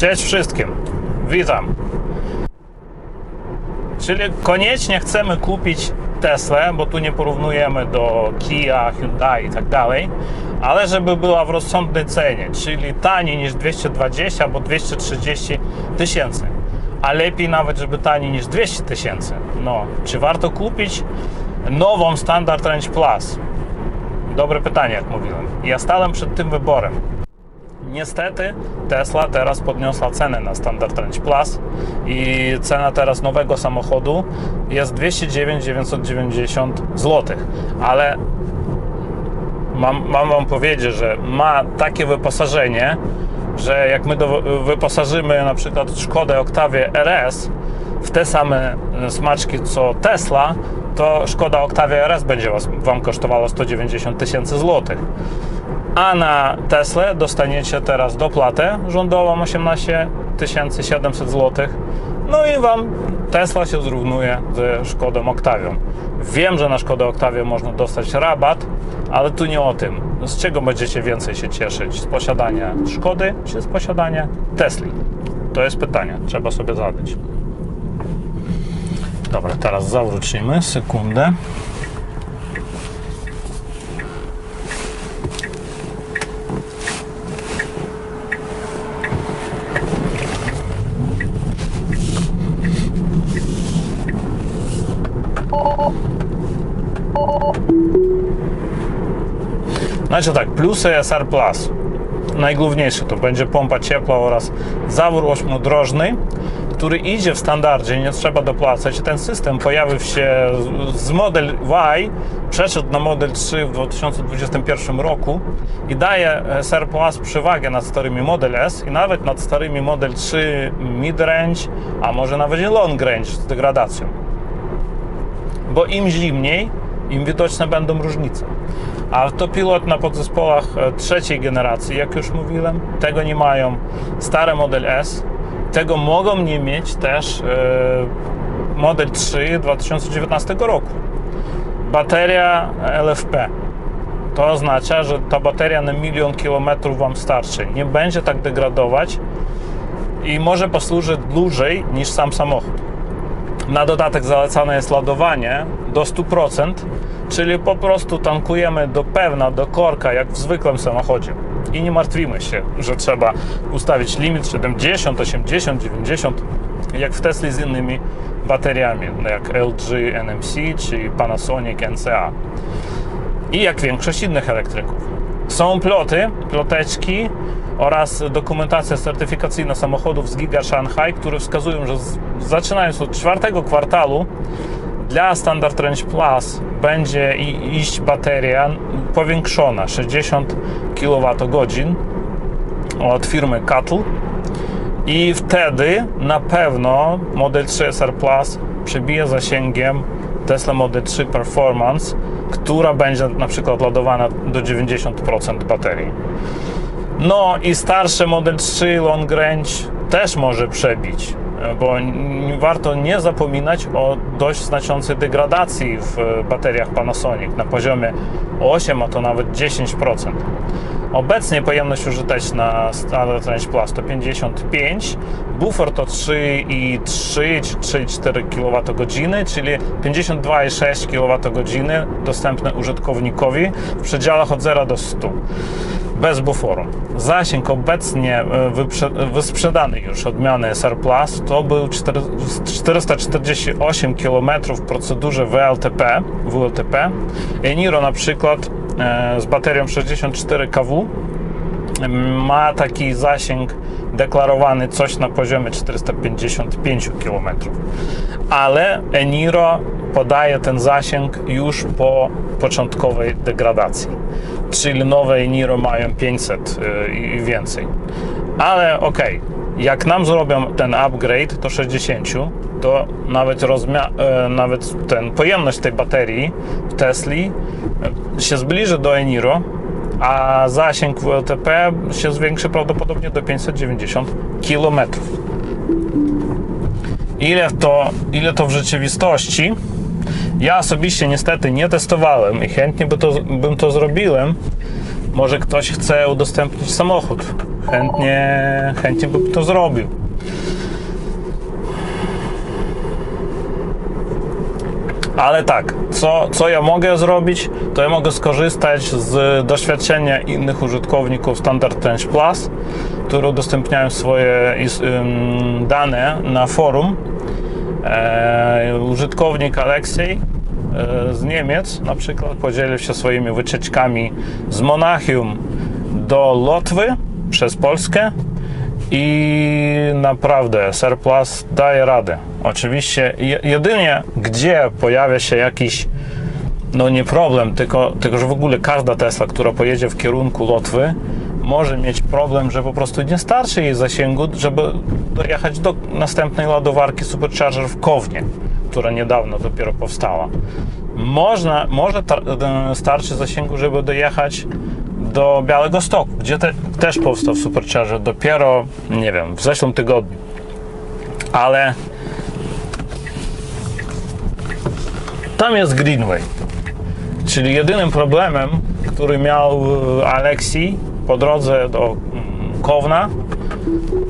Cześć wszystkim, witam. Czyli koniecznie chcemy kupić Teslę, bo tu nie porównujemy do Kia, Hyundai i tak dalej, ale żeby była w rozsądnej cenie, czyli taniej niż 220 albo 230 tysięcy. A lepiej nawet, żeby taniej niż 200 tysięcy. No, czy warto kupić nową Standard Range Plus? Dobre pytanie, jak mówiłem. Ja stałem przed tym wyborem. Niestety Tesla teraz podniosła cenę na Standard Range Plus i cena teraz nowego samochodu jest 209 990 zł, ale mam, mam wam powiedzieć, że ma takie wyposażenie, że jak my do, wyposażymy na przykład Szkodę Octavia RS w te same smaczki co Tesla, to Szkoda Octavia RS będzie wam kosztowała 190 tysięcy złotych. A na Teslę dostaniecie teraz dopłatę rządową 18 700 zł. No i Wam Tesla się zrównuje ze Szkodą Octavią. Wiem, że na Szkodę Octavię można dostać rabat, ale tu nie o tym. Z czego będziecie więcej się cieszyć? Z posiadania Szkody czy z posiadania Tesli? To jest pytanie, trzeba sobie zadać. Dobra, teraz zawrócimy, sekundę. Znaczy tak, plusy SR Plus. Najgłówniejsze to będzie pompa ciepła oraz zawór ośmiodrożny, który idzie w standardzie, nie trzeba dopłacać. Ten system pojawił się z- Model Y, przeszedł na Model 3 w 2021 roku i daje SR Plus przewagę nad starymi Model S i nawet nad starymi Model 3 mid-range, a może nawet i long range z degradacją bo im zimniej, im widoczne będą różnice. Autopilot na podzespołach e, trzeciej generacji, jak już mówiłem, tego nie mają stare Model S. Tego mogą nie mieć też e, Model 3 2019 roku. Bateria LFP. To oznacza, że ta bateria na milion kilometrów Wam starczy. Nie będzie tak degradować i może posłużyć dłużej niż sam samochód. Na dodatek zalecane jest ładowanie do 100%, czyli po prostu tankujemy do pełna, do korka, jak w zwykłym samochodzie. I nie martwimy się, że trzeba ustawić limit 70, 80, 90, jak w Tesli z innymi bateriami, jak LG NMC czy Panasonic NCA. I jak większość innych elektryków. Są ploty, ploteczki oraz dokumentacja certyfikacyjna samochodów z Giga Shanghai, które wskazują, że zaczynając od czwartego kwartału dla Standard Range Plus będzie iść bateria powiększona 60 kWh od firmy Cattle i wtedy na pewno Model 3 SR Plus przebije zasięgiem Tesla Model 3 Performance, która będzie na przykład ładowana do 90% baterii. No i starszy Model 3 Long Range też może przebić, bo warto nie zapominać o dość znaczącej degradacji w bateriach Panasonic na poziomie 8, a to nawet 10%. Obecnie pojemność użyteczna Standard Range Plus to 55, bufor to 3,3 czy 3,4 kWh, czyli 52,6 kWh dostępne użytkownikowi w przedziałach od 0 do 100 bez buforu. Zasięg obecnie e, wysprzedany już odmiany SR to był 4, 448 km w procedurze WLTP, WLTP. Eniro na przykład e, z baterią 64 kW ma taki zasięg deklarowany coś na poziomie 455 km. Ale Eniro podaje ten zasięg już po początkowej degradacji. Czyli nowe Eniro mają 500 y, i więcej. Ale okej, jak nam zrobią ten upgrade do 60, to nawet, rozmia- e, nawet ten pojemność tej baterii w Tesli e, się zbliży do Eniro, a zasięg WLTP się zwiększy prawdopodobnie do 590 km. Ile to, ile to w rzeczywistości? Ja osobiście niestety nie testowałem i chętnie by to, bym to zrobiłem, Może ktoś chce udostępnić samochód. Chętnie, chętnie by to zrobił. Ale tak, co, co ja mogę zrobić, to ja mogę skorzystać z doświadczenia innych użytkowników Standard Range Plus, które udostępniają swoje dane na forum. E, użytkownik Aleksiej e, z Niemiec na przykład podzielił się swoimi wycieczkami z Monachium do Lotwy przez Polskę i naprawdę Surplus daje radę. Oczywiście je- jedynie gdzie pojawia się jakiś no nie problem, tylko, tylko że w ogóle każda Tesla, która pojedzie w kierunku Lotwy może mieć problem, że po prostu nie starczy jej zasięgu, żeby dojechać do następnej ładowarki Supercharger w Kownie, która niedawno dopiero powstała. Można, może e, starczy zasięgu, żeby dojechać do Białego Stoku, gdzie te, też powstał Supercharger dopiero, nie wiem, w zeszłym tygodniu. Ale tam jest Greenway. Czyli jedynym problemem, który miał e, Aleksi po drodze do mm, Kowna,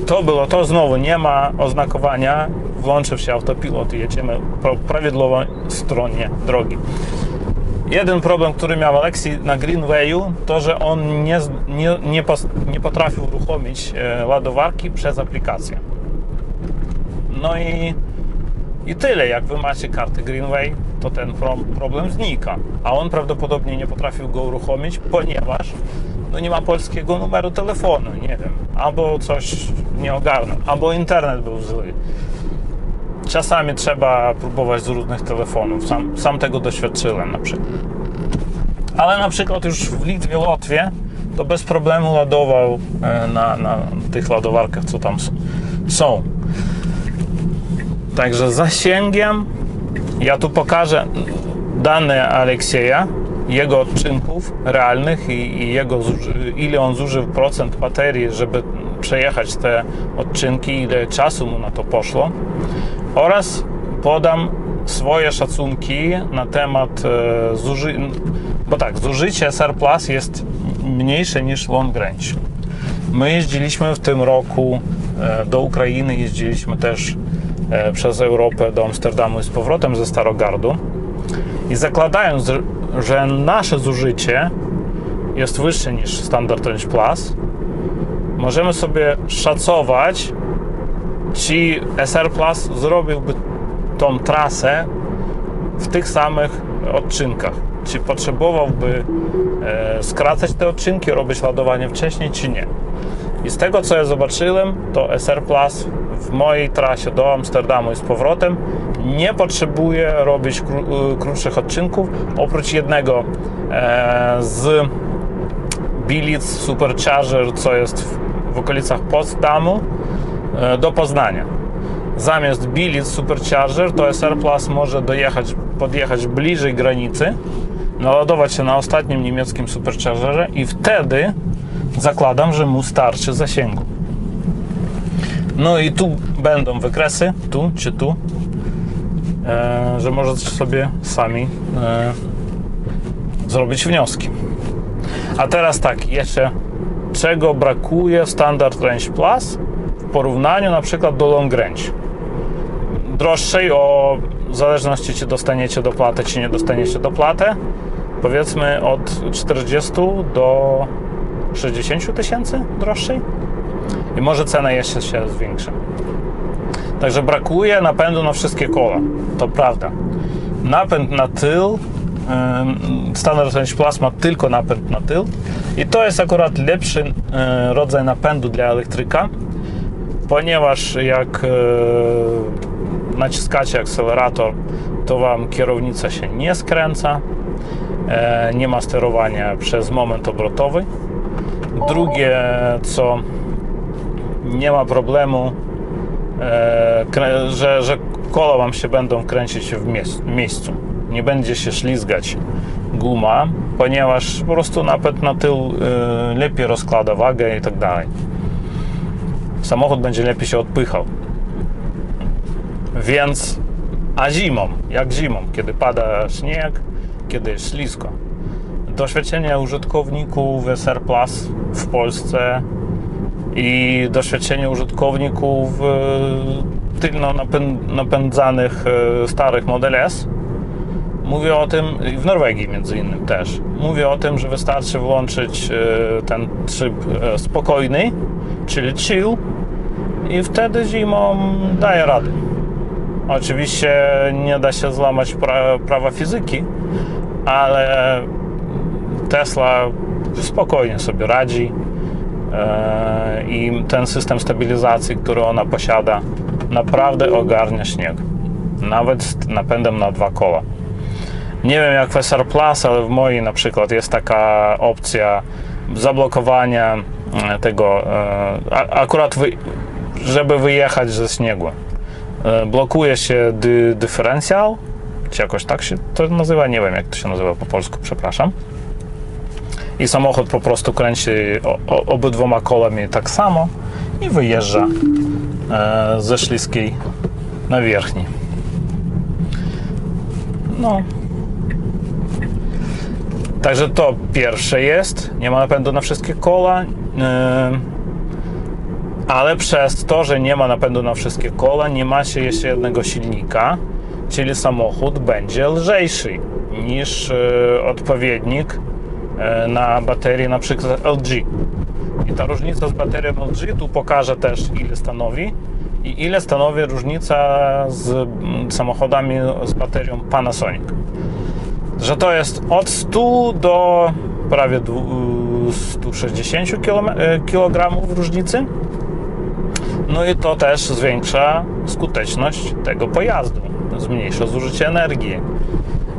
to było to znowu, nie ma oznakowania, włączył się autopilot i jedziemy po prawidłowej stronie drogi. Jeden problem, który miał Aleksi na Greenwayu, to że on nie, nie, nie, nie potrafił uruchomić e, ładowarki przez aplikację. No i, i tyle. Jak wy macie kartę Greenway, to ten pro, problem znika. A on prawdopodobnie nie potrafił go uruchomić, ponieważ no nie ma polskiego numeru telefonu, nie wiem. Albo coś nie ogarnął, albo internet był zły. Czasami trzeba próbować z różnych telefonów. Sam, sam tego doświadczyłem na przykład. Ale na przykład już w Litwie, Łotwie to bez problemu ładował e, na, na tych ładowarkach, co tam są. Także zasięgiem ja tu pokażę dane Aleksieja, jego odczynków realnych i, i jego ile on zużył procent baterii, żeby przejechać te odczynki, ile czasu mu na to poszło oraz podam swoje szacunki na temat e, zuży... bo tak, zużycie SR Plus jest mniejsze niż long range. My jeździliśmy w tym roku e, do Ukrainy, jeździliśmy też e, przez Europę do Amsterdamu i z powrotem ze Starogardu i zakładając, że- nasze zużycie jest wyższe niż Standard Range Plus, możemy sobie szacować, czy SR Plus zrobiłby tą trasę w tych samych odcinkach. Czy potrzebowałby e, skracać te odcinki, robić ładowanie wcześniej, czy nie. I z tego co ja zobaczyłem, to SR Plus w mojej trasie do Amsterdamu i z powrotem nie potrzebuje robić y, krótszych odcinków, oprócz jednego e, z Bilic Supercharger, co jest w, w okolicach Potsdamu e, do Poznania. Zamiast Bilic Supercharger, to SR Plus może dojechać, podjechać bliżej granicy, naładować się na ostatnim niemieckim Superchargerze i wtedy zakładam, że mu starczy zasięgu. No i tu będą wykresy, tu czy tu, e, że możecie sobie sami e, zrobić wnioski. A teraz tak, jeszcze czego brakuje Standard Range Plus w porównaniu na przykład do Long Range. Droższej o w zależności czy dostaniecie dopłatę, czy nie dostaniecie dopłatę, powiedzmy od 40 do 60 tysięcy droższej i może cena jeszcze się zwiększa. Także brakuje napędu na wszystkie koła, to prawda. Napęd na tył, Standard Range Plus ma tylko napęd na tył i to jest akurat lepszy y, rodzaj napędu dla elektryka, ponieważ jak y, naciskacie akcelerator, to Wam kierownica się nie skręca, e, nie ma sterowania przez moment obrotowy. Drugie, co nie ma problemu, e, że, że koła Wam się będą kręcić w miejscu. Nie będzie się ślizgać guma, ponieważ po prostu napęd na tył e, lepiej rozkłada wagę i tak dalej. Samochód będzie lepiej się odpychał. Więc, a zimą, jak zimą, kiedy pada śnieg, kiedy jest ślisko. doświadczenie użytkowników SR Plus w Polsce i doświadczenie użytkowników e, tylno napę- napędzanych e, starych Model S Mówię o tym, i w Norwegii między innymi też, mówię o tym, że wystarczy włączyć e, ten tryb e, spokojny, czyli chill i wtedy zimą daje radę. Oczywiście nie da się złamać pra, prawa fizyki, ale Tesla spokojnie sobie radzi i ten system stabilizacji, który ona posiada, naprawdę ogarnia śnieg. Nawet z napędem na dwa koła. Nie wiem jak w SR Plus, ale w mojej na przykład jest taka opcja zablokowania e, tego, e, akurat wy, żeby wyjechać ze śniegu. E, Blokuje się dy, dyferencjal, czy jakoś tak się to nazywa, nie wiem jak to się nazywa po polsku, przepraszam. I samochód po prostu kręci obydwoma kołami tak samo i wyjeżdża ze śliskiej na wierzchni. No, Także to pierwsze jest, nie ma napędu na wszystkie koła, yy, ale przez to, że nie ma napędu na wszystkie koła, nie ma się jeszcze jednego silnika, czyli samochód będzie lżejszy niż yy, odpowiednik na baterii na przykład LG. I ta różnica z baterią LG tu pokażę też ile stanowi i ile stanowi różnica z mm, samochodami z baterią Panasonic że to jest od 100 do prawie dwu- 160 kg różnicy. No i to też zwiększa skuteczność tego pojazdu, zmniejsza zużycie energii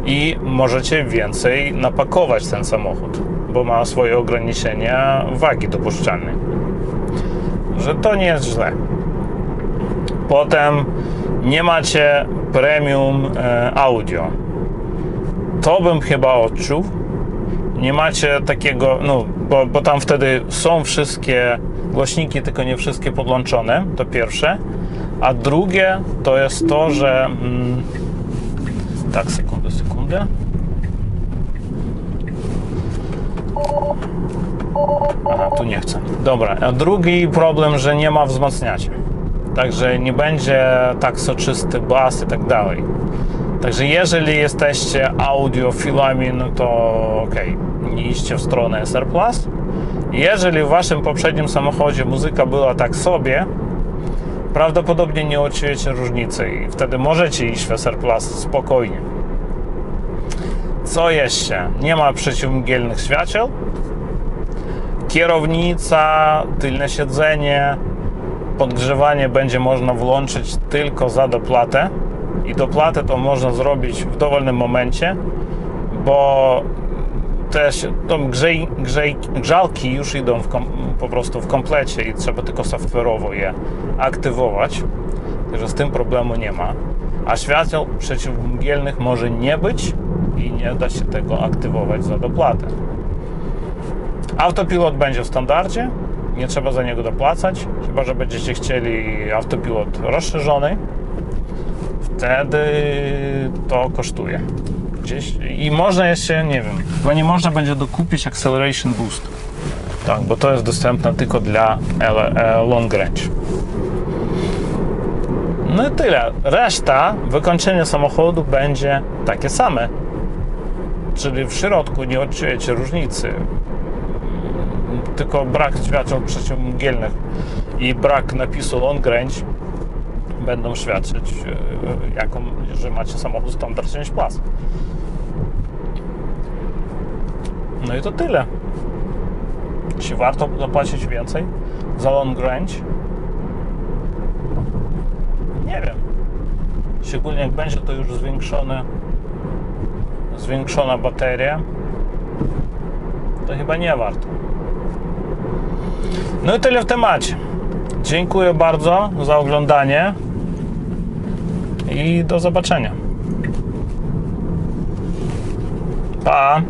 i możecie więcej napakować ten samochód, bo ma swoje ograniczenia wagi dopuszczalnej. Że to nie jest źle. Potem nie macie premium e, audio to bym chyba odczuł. Nie macie takiego, no, bo, bo tam wtedy są wszystkie głośniki, tylko nie wszystkie podłączone, to pierwsze. A drugie to jest to, że. Mm, tak, sekundę, sekundę. Aha, tu nie chcę. Dobra, a drugi problem, że nie ma wzmacniaczy. Także nie będzie tak soczysty bas i tak dalej. Także jeżeli jesteście audiofilami, no to ok, nie idźcie w stronę SR+. Jeżeli w waszym poprzednim samochodzie muzyka była tak sobie, prawdopodobnie nie odczujecie różnicy i wtedy możecie iść w SR spokojnie. Co jeszcze? Nie ma przeciwmgielnych świateł. Kierownica, tylne siedzenie, podgrzewanie będzie można włączyć tylko za dopłatę i dopłatę to można zrobić w dowolnym momencie, bo też to grzej, grzej, grzałki już idą kom, po prostu w komplecie i trzeba tylko software'owo je aktywować. Także z tym problemu nie ma. A świateł przeciwmgielnych może nie być i nie da się tego aktywować za dopłatę. Autopilot będzie w standardzie, nie trzeba za niego dopłacać, chyba że będziecie chcieli autopilot rozszerzony. Wtedy to kosztuje. Gdzieś i można jeszcze, nie wiem, chyba nie można będzie dokupić Acceleration Boost. Tak, bo to jest dostępne tylko dla long range. No i tyle. Reszta, wykończenie samochodu będzie takie same. Czyli w środku nie odczujecie różnicy. Tylko brak świateł przeciwmgielnych i brak napisu long range będą świadczyć, e, jaką, że macie samochód standard 5 Plus. No i to tyle. Czy warto zapłacić więcej za long range? Nie wiem. Szczególnie jak będzie to już zwiększone, zwiększona bateria, to chyba nie warto. No i tyle w temacie. Dziękuję bardzo za oglądanie i do zobaczenia. Pa!